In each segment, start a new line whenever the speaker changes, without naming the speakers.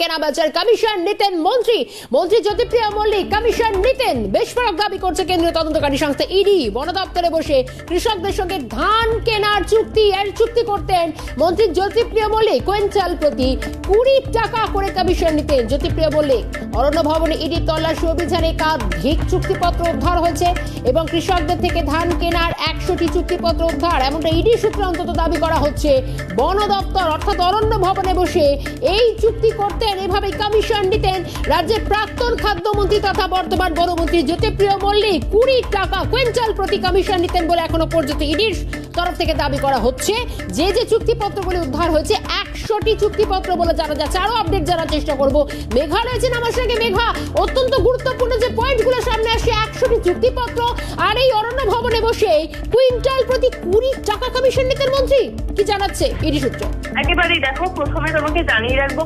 কেনা বেচার কমিশন নিতেন মন্ত্রী। মন্ত্রী জ্যোতিপ্রিয়া মল্লিক, কমিশন নিতেন। বেশফরক দাবি করছে কেন্দ্রীয় তদন্তকারী সংস্থা ইডি। বন দপ্তরে বসে কৃষকদের সঙ্গে ধান কেনার চুক্তি, এর চুক্তি করতেন মন্ত্রী জ্যোতিপ্রিয় মল্লিক। কুইন্টাল প্রতি কুড়ি টাকা করে কমিশন নিতেন জ্যোতিপ্রিয় মল্লিক। অরণ্য ভবনে ইডির তল্লাশি অভিযানে একাধিক চুক্তিপত্র উদ্ধার হয়েছে এবং কৃষকদের থেকে ধান কেনার একশোটি চুক্তিপত্র উদ্ধার। এমনটা ইডি সূত্রে অন্তত দাবি করা হচ্ছে। বন দপ্তর অর্থাৎ অরণ্য ভবনে বসে এই চুক্তি করতেন এভাবে কমিশন নিতেন রাজ্যের প্রাক্তন খাদ্যমন্ত্রী তথা বর্তমান বনমন্ত্রী জ্যোতিপ্রিয় মল্লিক কুড়ি টাকা কুইন্টাল প্রতি কমিশন নিতেন বলে এখনও পর্যন্ত ইডির তরফ থেকে দাবি করা হচ্ছে। যে যে চুক্তিপত্রগুলি উদ্ধার হয়েছে, একশোটি চুক্তিপত্র বলে জানা যাচ্ছে। আরও আপডেট জানার চেষ্টা করব। মেঘা রয়েছেন আমার সঙ্গে মেঘা, অত্যন্ত গুরুত্বপূর্ণ যে পয়েন্টগুলো সামনে আসে, একশোটি চুক্তিপত্র আর এই অরণ্য ভবনে বসে কুইন্টাল প্রতি কুড়ি টাকা কমিশন নিতেন মন্ত্রী। কি জানাচ্ছে ইডি সূত্র?
একেবারেই দেখো, প্রথমে তোমাকে জানিয়ে রাখব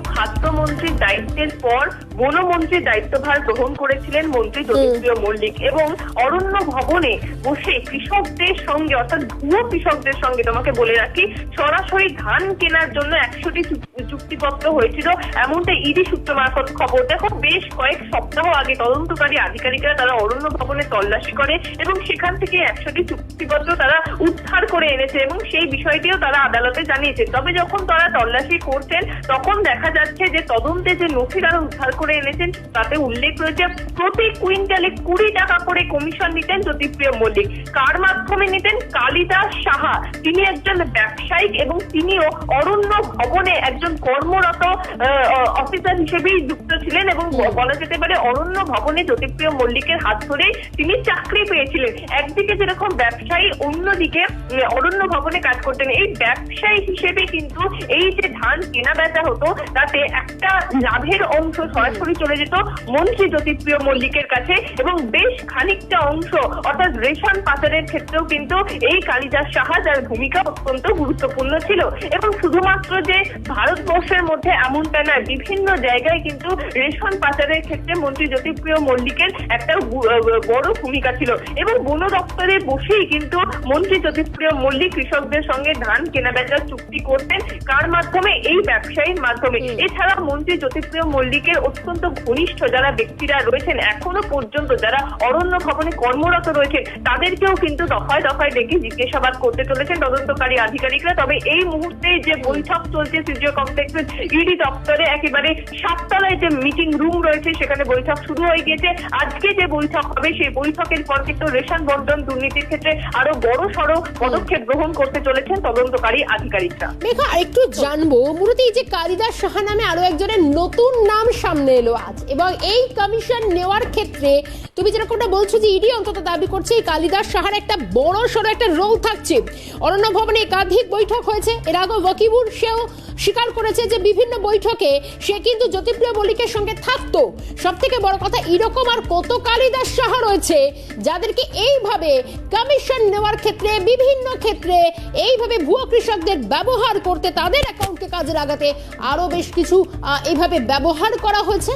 খাদ্যমন্ত্রীর দায়িত্বের পর বনমন্ত্রীর দায়িত্বভার গ্রহণ করেছিলেন মন্ত্রী জ্যোতিপ্রিয় মল্লিক এবং অরণ্য ভবনে বসে কৃষকদের সঙ্গে অর্থাৎ ভুয়ো কৃষকদের সঙ্গে তোমাকে বলে রাখি সরাসরি ধান কেনার জন্য একশোটি চুক্তিপত্র হয়েছিল। এমনটা ইডি সূত্র মারফত খবর। দেখো বেশ কয়েক সপ্তাহ আগে তদন্তকারী আধিকারিকরা তারা অরণ্য ভবনে তল্লাশি করে এবং সেখান থেকে একশোটি চুক্তিপত্র তারা উদ্ধার করে এনেছে এবং সেই বিষয়টিও তারা আদালতে জানিয়েছে। তবে যখন তারা তল্লাশি করছেন তখন দেখা যাচ্ছে যে তদন্তে যে নথি তারা উদ্ধার করে এনেছেন তাতে উল্লেখ রয়েছে প্রতি কুইন্টালে কুড়ি টাকা করে কমিশন নিতেন জ্যোতিপ্রিয় মল্লিক। কার মাধ্যমে নিতেন? কালিদাস সাহা। তিনি একজন ব্যবসায়িক এবং তিনিও অরণ্য ভবনে একজন কর্মরত অফিসার হিসেবেই যুক্ত ছিলেন এবং বলা যেতে পারে অরণ্য ভবনে জ্যোতিপ্রিয় মল্লিকের হাত ধরে তিনি চাকরি পেয়েছিলেন। একদিকে যেরকম ব্যবসায়ী, অন্যদিকে অরণ্য ভবনে কাজ করতেন। এই ব্যবসায়ী হিসেবে কিন্তু এই যে ধান কেনা বেচা হতো, তাতে একটা লাভের অংশ সরাসরি চলে যেত মন্ত্রী জ্যোতিপ্রিয় মল্লিকের কাছে এবং বেশ খানিকটা অংশ, অর্থাৎ রেশন পাচারের ক্ষেত্রেও কিন্তু এই কালিদাস সাহা যার ভূমিকা অত্যন্ত গুরুত্বপূর্ণ ছিল। এবং শুধুমাত্র যে ভারতবর্ষের মধ্যে এমনটা নয়, বিভিন্ন জায়গায় কিন্তু রেশন পাচারের ক্ষেত্রে মন্ত্রী জ্যোতিপ্রিয় মল্লিকের একটা বড় ভূমিকা ছিল। এবং বন দপ্তরে বসেই কিন্তু মন্ত্রী জ্যোতিপ্রিয় মল্লিক কৃষকদের সঙ্গে ধান কেনাবেচার চুক্তি করতেন কার মাধ্যমে? এই ব্যবসায়ীর মাধ্যমে। এছাড়া মন্ত্রী জ্যোতিপ্রিয় মল্লিকের অত্যন্ত ঘনিষ্ঠ যারা ব্যক্তিরা রয়েছেন এখনও পর্যন্ত যারা অরণ্য ভবনে কর্মরত রয়েছেন তাদেরকেও কিন্তু দফায় দফায় ডেকে জিজ্ঞাসাবাদ করতে চলেছেন তদন্তকারী আধিকারিকরা। তবে এই মুহূর্তে যে বৈঠক চলছে সিজিও কমপ্লেক্সের ইডি দপ্তরে একেবারে সাততলায় যে মিটিং রুম রয়েছে সেখানে বৈঠক শুরু হয়ে গিয়েছে। আজকে যে বৈঠক হবে সেই বৈঠকের পর কিন্তু রেশন বন্টন দুর্নীতির ক্ষেত্রে আরও বড় সড়ো পদক্ষেপ গ্রহণ করতে চলেছেন তদন্তকারী আধিকারিকরা।
মেঘা, একটু জানব, মূলত এই যে কালিদাস সাহা নামে আরও একজনের নতুন নাম সামনে এলো আজ, এবং এই কমিশন নেওয়ার ক্ষেত্রে তুমি যেরকমটা বলছো যে ইডি অন্তত দাবি করছে এই কালিদাস সাহার একটা বড় সড়ো একটা রোল থাকছে। অরণ্য ভবনে একাধিক বৈঠক হয়েছে, এর আগে ওয়াকিবুর সেও স্বীকার করেছে যে বিভিন্ন বৈঠকে সে কিন্তু জ্যোতিপ্রিয় মল্লিকের সঙ্গে থাকতো। সব থেকে বড় কথা, এরকম আর কত কালিদাস সাহা রয়েছে যাদেরকে এইভাবে কমিশন নেওয়ার ক্ষেত্রে, বিভিন্ন ক্ষেত্রে, এইভাবে ভুয়ো কৃষকদের ব্যবহার করতে তাদের অ্যাকাউন্টকে কাজে লাগাতে আরও বেশ কিছু এইভাবে ব্যবহার করা হয়েছে।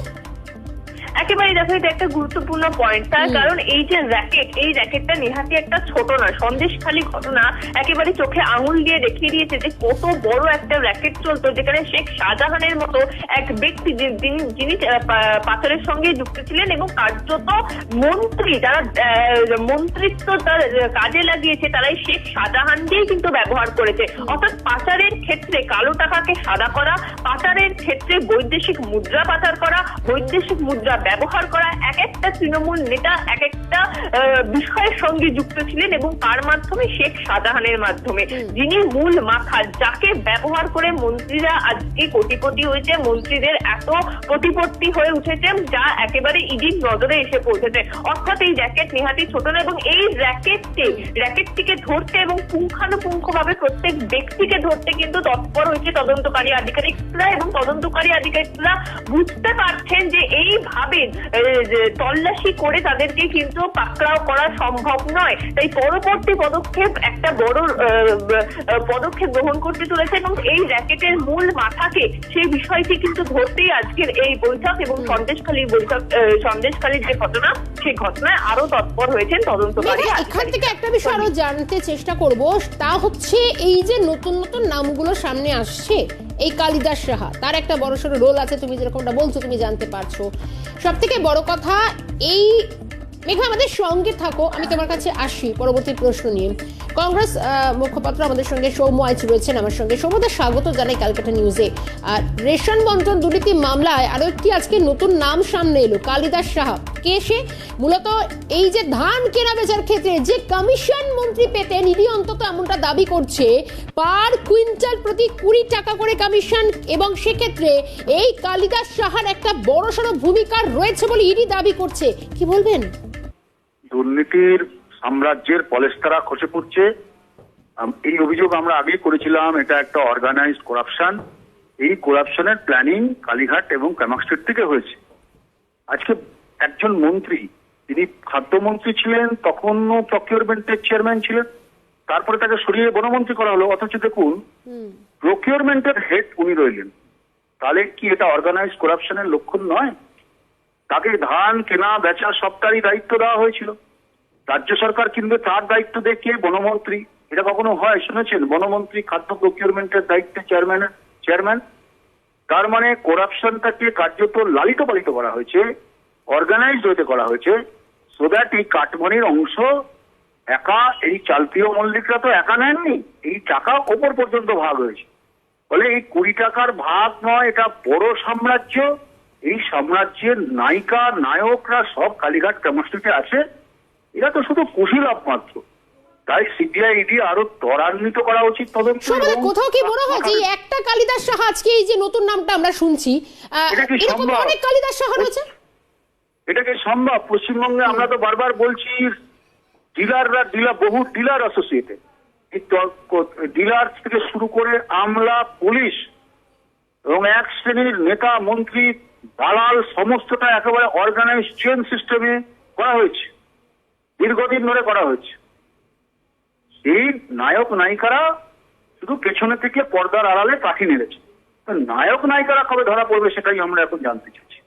একেবারে দেখো এটা একটা গুরুত্বপূর্ণ পয়েন্ট তার কারণ এই যে র্যাকেট এই র্যাকেটটা নেহাতি একটা ছোট না সন্দেশখালী ঘটনা। একেবারে চোখে আঙুল দিয়ে দেখিয়ে দিয়েছে যে কত বড় একটা র্যাকেট চলতো যেখানে শেখ শাহজাহানের মতো এক ব্যক্তি যিনি- পাথরের সঙ্গে যুক্ত ছিলেন এবং কার্যত মন্ত্রী যারা মন্ত্রিত্ব তার কাজে লাগিয়েছে তারাই শেখ শাহজাহান দিয়েই কিন্তু ব্যবহার করেছে। অর্থাৎ পাচারের ক্ষেত্রে কালো টাকাকে সাদা করা পাচারের ক্ষেত্রে বৈদেশিক মুদ্রা পাচার করা বৈদেশিক মুদ্রা ব্যবহার করা এক একটা তৃণমূল নেতা এক একটা বিষয়ের সঙ্গে যুক্ত ছিলেন এবং তার মাধ্যমে শেখ শাহজাহানের মাধ্যমে যিনি মূল মাথা যাকে ব্যবহার করে মন্ত্রীরা আজকে কোটিপতি হয়েছে মন্ত্রীদের এত প্রতিপত্তি হয়ে উঠেছে যা একেবারে ইডির নজরে এসে পৌঁছেছে। অর্থাৎ এই র্যাকেট নেহাতি ছোট না এবং এই র্যাকেটটি র্যাকেটটিকে ধরতে এবং পুঙ্খানুপুঙ্খ ভাবে প্রত্যেক ব্যক্তিকে ধরতে কিন্তু তৎপর হয়েছে তদন্তকারী আধিকারিকরা এবং তদন্তকারী আধিকারিকরা বুঝতে পারছেন যে এইভাবে তল্লাশি করে তাদেরকে কিন্তু পাকড়াও করা সম্ভব নয়। তাই পরবর্তী পদক্ষেপ একটা বড় পদক্ষেপ গ্রহণ করতে চলেছে এবং এই র্যাকেটের মূল মাথাকে সেই বিষয়টি কিন্তু ধরতেই আজকের এই বৈঠক এবং সন্দেশখালীর বৈঠক সন্দেশখালীর যে ঘটনা সেই ঘটনায় আরও তৎপর হয়েছেন তদন্তকারী
এখান থেকে একটা বিষয় আরও জানতে চেষ্টা করব তা হচ্ছে এই যে নতুন নতুন নামগুলো সামনে আসছে এই কালিদাস সাহা তার একটা বড় সড়ো রোল আছে তুমি যেরকমটা বলছো তুমি জানতে পারছ। সব থেকে বড় কথা এই মেঘা আমাদের সঙ্গে থাকো। আমি তোমার কাছে আসি, পরবর্তী প্রশ্ন নিয়ে। কংগ্রেস মুখপাত্র আমাদের সঙ্গে সৌম্য আইচ রয়েছেন আমার সঙ্গে। সৌম্যদের স্বাগত জানাই ক্যালকাটা নিউজে আর রেশন বন্টন দুর্নীতি মামলায় আরও একটি আজকে নতুন নাম সামনে এলো, কালিদাস সাহা। কে সে? মূলত এই যে ধান কেনা বেচার ক্ষেত্রে যে কমিশন মন্ত্রী পেতেন ইডি অন্তত এমনটা দাবি করছে, পার কুইন্টাল প্রতি কুড়ি টাকা করে কমিশন এবং সেক্ষেত্রে এই কালিদাস সাহার একটা বড়সড় ভূমিকা রয়েছে বলে ইডি দাবি করছে। কি বলবেন?
দুর্নীতির সাম্রাজ্যের পলেস্তারা খসে পড়ছে। এই অভিযোগ আমরা আগেই করেছিলাম এটা একটা অর্গানাইজড করাপশন এই করাপশনের প্ল্যানিং কালীঘাট এবং কামাক্সটের থেকে হয়েছে। আজকে একজন মন্ত্রী তিনি খাদ্যমন্ত্রী ছিলেন তখনও প্রকিউরমেন্টের চেয়ারম্যান ছিলেন। তারপরে তাকে সরিয়ে বনমন্ত্রী করা হলো। অথচ দেখুন প্রকিউরমেন্টের হেড উনি রইলেন। তাহলে কি এটা অর্গানাইজ করাপশনের লক্ষণ নয়? তাকে ধান, কেনা, বেচা সবটারই দায়িত্ব দেওয়া হয়েছিল। রাজ্য সরকার কিন্তু তার দায়িত্ব দেখিয়ে বনমন্ত্রী? এটা কখনো হয়? শুনেছেন? বনমন্ত্রী খাদ্য প্রকিউরমেন্টের দায়িত্বে চেয়ারম্যানের চেয়ারম্যান তার মানে করাপশনটাকে কার্যত লালিত পালিত করা হয়েছে অর্গানাইজড হতে করা হয়েছে সো দ্যাট এই কাটমনির অংশ একা, এই চালপ্রিয় মল্লিকরা তো একা নেননি, এই টাকা ওপর পর্যন্ত ভাগ হয়েছে। বলে এই কুড়ি টাকার ভাগ নয়, এটা বড় সাম্রাজ্য। এই সাম্রাজ্যের নায়িকা নায়করা সব কালীঘাট কেমস্ট্রিতে আছে। এরা তো শুধু কুশীলাভ মাত্র। তাই সিবিআই ইডি আরও ত্বরান্বিত করা উচিত তদন্ত
সৌম্য কোথাও কি মনে হয় যে একটা কালিদাস সাহা আজকে এই যে নতুন নামটা আমরা শুনছি
এটা কি
এরকম
সম্ভব?
অনেক কালিদাস সাহা রয়েছে।
এটা কি সম্ভব? পশ্চিমবঙ্গে আমরা তো বারবার বলছি ডিলাররা ডিলার বহু ডিলার অ্যাসোসিয়েটেড ডিলার থেকে শুরু করে আমলা পুলিশ এবং এক শ্রেণির নেতা মন্ত্রী দালাল সমস্তটা একেবারে অর্গানাইজ চেন সিস্টেমে করা হয়েছে। দীর্ঘদিন ধরে করা হয়েছে। এই নায়ক নায়িকারা শুধু পেছনে থেকে পর্দার আড়ালে কাঠি নেড়েছে। নায়ক নায়িকারা কবে ধরা পড়বে সেটাই আমরা এখন জানতে চাইছি।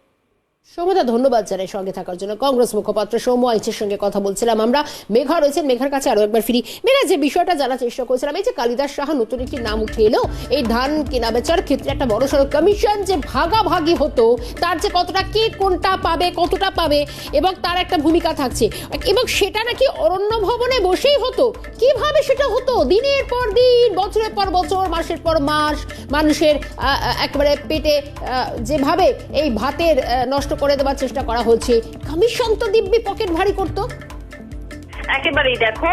সৌম্যদা ধন্যবাদ জানাই সঙ্গে থাকার জন্য। কংগ্রেস মুখপাত্র সৌম্য আইচের সঙ্গে কথা বলছিলাম আমরা। মেঘা রয়েছেন মেঘার কাছে আরও একবার ফিরি। মেঘা যে বিষয়টা জানার চেষ্টা করেছিলাম এই যে কালিদাস সাহা নতুন একটি নাম উঠে এলো এই ধান কেনা বেচার ক্ষেত্রে একটা বড় সড়ো কমিশন যে ভাগাভাগি হতো তার যে কতটা কে কোনটা পাবে কতটা পাবে এবং তার একটা ভূমিকা থাকছে এবং সেটা নাকি অরণ্য ভবনে বসেই হতো। কীভাবে সেটা হতো? দিনের পর দিন বছরের পর বছর মাসের পর মাস মানুষের আহ, পেটে যেভাবে এই ভাতের নষ্ট করে দেওয়ার চেষ্টা করা হচ্ছে। কমিশন তো দিব্যি পকেট ভারী করতো।
একেবারেই দেখো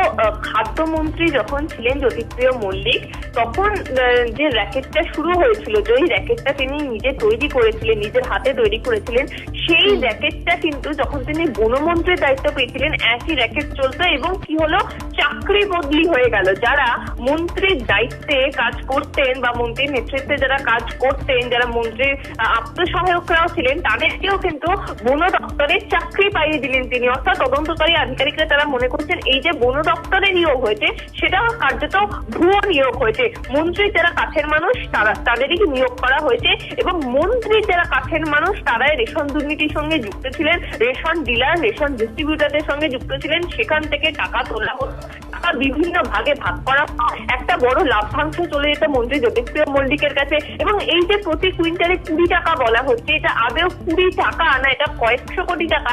খাদ্যমন্ত্রী যখন ছিলেন জ্যোতিপ্রিয় মল্লিক তখন যে র্যাকেটটা শুরু হয়েছিল যে ওই র্যাকেটটা তিনি নিজে তৈরি করেছিলেন নিজের হাতে তৈরি করেছিলেন সেই র্যাকেটটা কিন্তু যখন তিনি বনমন্ত্রীর দায়িত্ব পেয়েছিলেন একই র্যাকেট চলতো এবং কি হলো? চাকরি বদলি হয়ে গেল। যারা মন্ত্রীর দায়িত্বে কাজ করতেন বা মন্ত্রীর নেতৃত্বে যারা কাজ করতেন, যারা মন্ত্রীর আত্মসহায়করাও ছিলেন, তাদেরকেও কিন্তু বন দপ্তরের চাকরি পাইয়ে দিলেন তিনি। অর্থাৎ তদন্তকারী আধিকারিকরা তারা মনে করছেন, এই যে বন দপ্তরে নিয়োগ হয়েছে, সেটা কার্যত ভুয়ো নিয়োগ হয়েছে। মন্ত্রীর যারা কাছের মানুষ, তারা, তাদেরই নিয়োগ করা হয়েছে এবং মন্ত্রীর যারা কাছের মানুষ, তারাই রেশন দুর্নীতির সঙ্গে যুক্ত ছিলেন, রেশন ডিলার, রেশন ডিস্ট্রিবিউটারদের সঙ্গে যুক্ত ছিলেন। সেখান থেকে টাকা তোলা টাকা বিভিন্ন ভাগে ভাগ করা একটা বড় লাভ্যাংশ চলে যেত মন্ত্রী জ্যোতিপ্রিয় মল্লিকের কাছে এবং এই যে প্রতি কুইন্টালে কুড়ি টাকা বলা হচ্ছে এটা আদেও কুড়ি টাকা না এটা কয়েকশো কোটি টাকা।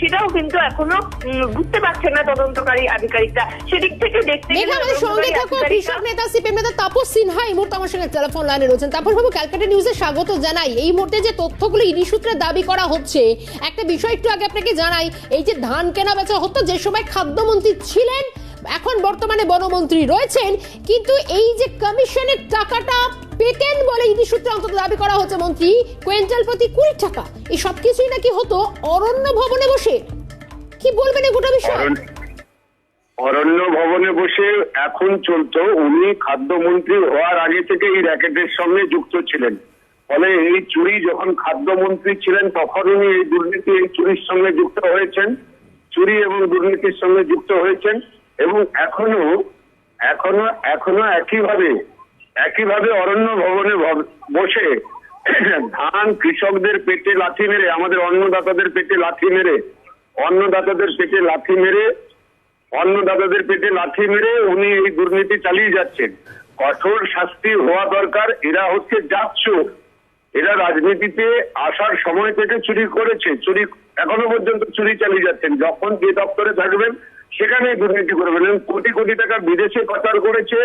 সেটাও কিন্তু এখনও বুঝতে পারছে না তদন্তকারী আধিকারিকরা। সেদিক থেকে দেখতে
কৃষক নেতা সিপিএম নেতা তাপস সিনহা এই মুহূর্তে আমার সঙ্গে টেলিফোন লাইনে রয়েছেন। তাপস বাবু ক্যালকাটা নিউজে স্বাগত জানাই। এই মুহূর্তে যে তথ্যগুলো ইডি সূত্রে দাবি করা হচ্ছে একটা বিষয় একটু আগে আপনাকে জানাই। এই যে ধান কেনা বেচা হতো যে সময় খাদ্যমন্ত্রী ছিলেন এখন বর্তমানে বনমন্ত্রী রয়েছেন, কিন্তু এই যে কমিশনের টাকাটা পেতেন বলে ইডি সূত্রে অন্তত দাবি করা হচ্ছে, মন্ত্রী, কুইন্টাল প্রতি কুড়ি টাকা, এই সব কিছুই নাকি হতো অরণ্য ভবনে বসে? কি বলবেন এই গোটা বিষয়?
অরণ্য ভবনে বসে এখন চলতো, উনি খাদ্যমন্ত্রী হওয়ার আগে থেকে এই র্যাকেটের সঙ্গে যুক্ত ছিলেন। ফলে এই চুরি যখন খাদ্যমন্ত্রী ছিলেন, তখন উনি এই দুর্নীতি, এই চুরির সঙ্গে যুক্ত হয়েছেন। চুরি এবং দুর্নীতির সঙ্গে যুক্ত হয়েছেন। এবং এখনও এখনও এখনও একইভাবে একইভাবে অরণ্য ভবনে বসে ধান কৃষকদের পেটে লাথি মেরে, আমাদের অন্নদাতাদের পেটে লাথি মেরে,
অন্নদাতাদের পেটে লাথি মেরে, অন্নদাতাদের পেটে লাথি মেরে উনি এই দুর্নীতি চালিয়ে যাচ্ছেন। কঠোর শাস্তি হওয়া দরকার, এরা হচ্ছে যাচ্চোর এরা রাজনীতিতে আসার সময় থেকে চুরি করেছে, চুরি, এখনও পর্যন্ত চুরি চালিয়ে যাচ্ছেন। যখন যে দপ্তরে থাকবেন সেখানেই দুর্নীতি করবেন এবং কোটি কোটি টাকা বিদেশে পাচার করেছে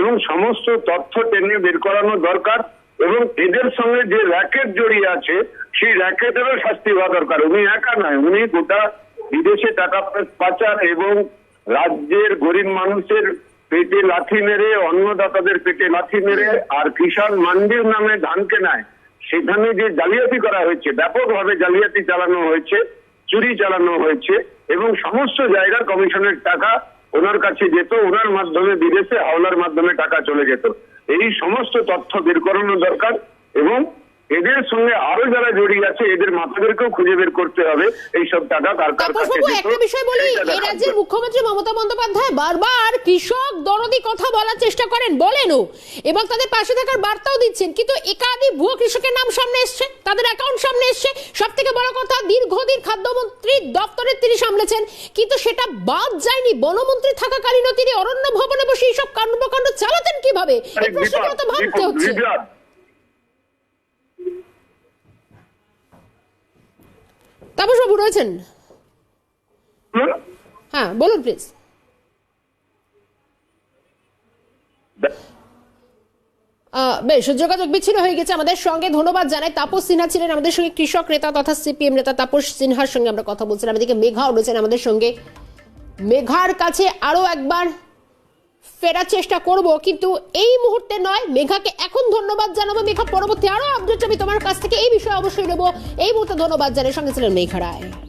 এবং সমস্ত তথ্য টেনে বের করানো দরকার এবং এদের সঙ্গে যে র্যাকেট জড়িয়ে আছে, সেই র্যাকেটেরও শাস্তি হওয়া দরকার। উনি একা নয়, উনি গোটা বিদেশে টাকা পাচার এবং রাজ্যের গরিব মানুষের পেটে লাথি মেরে, অন্নদাতাদের পেটে লাথি মেরে আর কিষাণ মান্ডির নামে ধান কেনায় সেখানে যে জালিয়াতি করা হয়েছে, ব্যাপকভাবে জালিয়াতি চালানো হয়েছে চুরি চালানো হয়েছে এবং সমস্ত জায়গা কমিশনের টাকা ওনার কাছে যেত, ওনার মাধ্যমে বিদেশে হাওলার মাধ্যমে টাকা চলে যেত। এই সমস্ত তথ্য বের করানো দরকার এবং এদের সঙ্গে আরও যারা জড়িয়ে আছে এদের মাথাদেরকেও খুঁজে বের করতে হবে। এইসব টাকা কার কার কাছে
একটা বিষয় বলি এই রাজ্যের। মুখ্যমন্ত্রী মমতা বন্দ্যোপাধ্যায় বারবার কৃষক দরদি কথা বলার চেষ্টা করেন বলেনও। এবং তাদের পাশে থাকার বার্তাও দিচ্ছেন কিন্তু একাধিক ভুয়ো কৃষকের নাম সামনে এসছে তাদের অ্যাকাউন্ট সামনে এসছে। সব থেকে বড় কথা দীর্ঘদিন খাদ্যমন্ত্রী দপ্তরের তিনি সামলেছেন কিন্তু সেটা বাদ যায়নি। বনমন্ত্রী থাকাকালীনও তিনি অরণ্য ভবনে বসে এইসব কর্মকাণ্ড চালাতেন কীভাবে? এই প্রশ্নগুলো তো ভাবতে হচ্ছে।
বিপদ।
তাপস বাবু রয়েছেন হ্যাঁ বলুন প্লিজ বেশ যোগাযোগ বিচ্ছিন্ন হয়ে গেছে। আমাদের সঙ্গে ধন্যবাদ জানাই। তাপস সিনহা ছিলেন আমাদের সঙ্গে কৃষক নেতা তথা সিপিএম নেতা তাপস সিনহার সঙ্গে আমরা কথা বলছিলাম। এদিকে মেঘাও রয়েছেন আমাদের সঙ্গে। মেঘার কাছে আরও একবার ফেরার চেষ্টা করব, কিন্তু এই মুহূর্তে নয়। মেঘাকে এখন ধন্যবাদ জানাব। মেঘা, পরবর্তী আরও আপডেট আমি তোমার কাছ থেকে। এই বিষয়ে অবশ্যই নেব। এই মুহূর্তে ধন্যবাদ জানাই সঙ্গে ছিলেন মেঘা রায়।